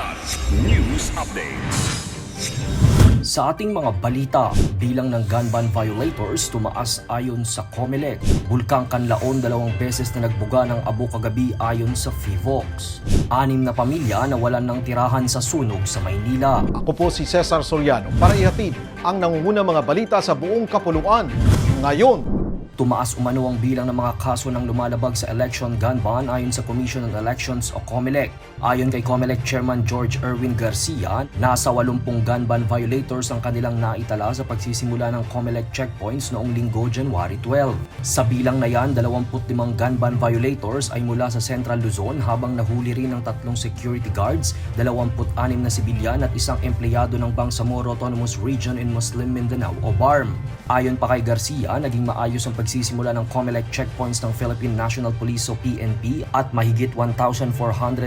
Kilat News Updates. Sa ating mga balita, bilang ng gun ban violators tumaas ayon sa COMELEC. Bulkang Kanlaon dalawang beses na nagbuga ng abo kagabi ayon sa FIVOX. Anim na pamilya nawalan ng tirahan sa sunog sa Maynila. Ako po si Cesar Soriano para ihatid ang nangungunang mga balita sa buong kapuluan. Ngayon, Tumaas umano ang bilang ng mga kaso ng lumalabag sa election gun ban ayon sa Commission on Elections o COMELEC. Ayon kay COMELEC Chairman George Erwin Garcia, nasa 80 gun ban violators ang kanilang naitala sa pagsisimula ng COMELEC checkpoints noong linggo January 12. Sa bilang na yan, 25 gun ban violators ay mula sa Central Luzon habang nahuli rin ng tatlong security guards, 26 na sibilyan at isang empleyado ng Bangsamoro Autonomous Region in Muslim Mindanao o BARM. Ayon pa kay Garcia, naging maayos ang pagsisimula ng COMELEC checkpoints ng Philippine National Police o PNP at mahigit 1,400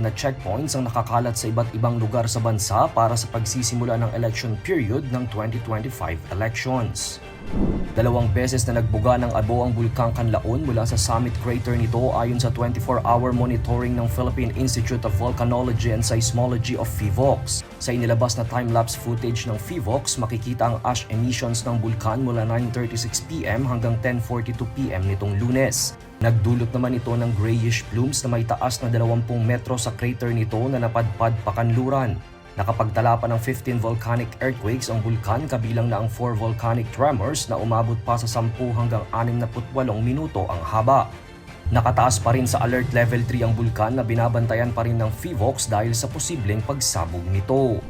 na checkpoints ang nakakalat sa iba't ibang lugar sa bansa para sa pagsisimula ng election period ng 2025 elections. Dalawang beses na nagbuga ng abo ang Bulkang Kanlaon mula sa summit crater nito ayon sa 24-hour monitoring ng Philippine Institute of Volcanology and Seismology of FIVOX. Sa inilabas na time-lapse footage ng FIVOX, makikita ang ash emissions ng bulkan mula 9.36pm hanggang 10.42pm nitong lunes. Nagdulot naman ito ng grayish plumes na may taas na 20 metro sa crater nito na napadpad pakanluran. Nakapagtala pa ng 15 volcanic earthquakes ang bulkan kabilang na ang 4 volcanic tremors na umabot pa sa 10 hanggang 68 minuto ang haba. Nakataas pa rin sa alert level 3 ang bulkan na binabantayan pa rin ng FIVOX dahil sa posibleng pagsabog nito.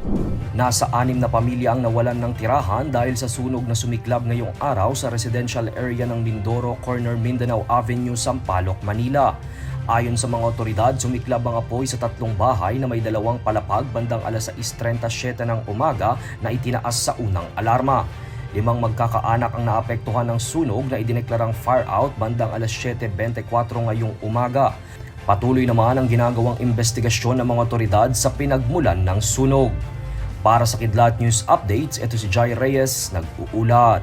Nasa anim na pamilya ang nawalan ng tirahan dahil sa sunog na sumiklab ngayong araw sa residential area ng Mindoro Corner Mindanao Avenue, Sampaloc, Manila. Ayon sa mga otoridad, sumiklab ang apoy sa tatlong bahay na may dalawang palapag bandang alas 6.37 ng umaga na itinaas sa unang alarma. Limang magkakaanak ang naapektuhan ng sunog na idineklarang fire out bandang alas 7.24 ngayong umaga. Patuloy naman ang ginagawang investigasyon ng mga otoridad sa pinagmulan ng sunog. Para sa Kidlat News Updates, ito si Jai Reyes, nag-uulat.